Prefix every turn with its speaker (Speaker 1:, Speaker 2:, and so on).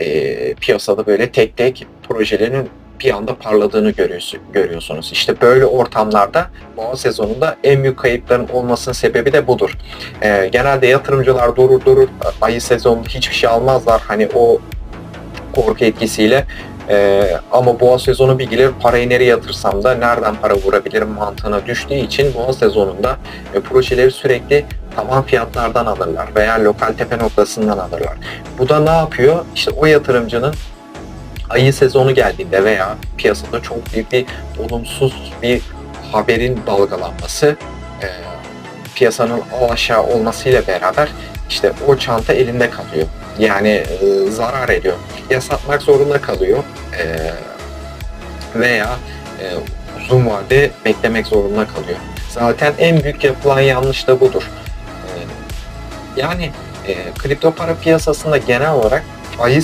Speaker 1: e, piyasada böyle tek tek projelerin bir anda parladığını görüyorsun, görüyorsunuz. İşte böyle ortamlarda boğa sezonunda en büyük kayıpların olmasının sebebi de budur. E, genelde yatırımcılar durur durur ayı sezonunda hiçbir şey almazlar. Hani o korku etkisiyle ee, ama boğa sezonu bir gelir parayı nereye yatırsam da nereden para vurabilirim mantığına düştüğü için boğa sezonunda e, projeleri sürekli tavan fiyatlardan alırlar veya lokal tepe noktasından alırlar. Bu da ne yapıyor? İşte o yatırımcının ayı sezonu geldiğinde veya piyasada çok büyük bir olumsuz bir haberin dalgalanması e, piyasanın aşağı olmasıyla beraber işte o çanta elinde kalıyor. Yani e, zarar ediyor. Ya satmak zorunda kalıyor e, veya e, uzun vade beklemek zorunda kalıyor. Zaten en büyük yapılan yanlış da budur. E, yani e, kripto para piyasasında genel olarak ayı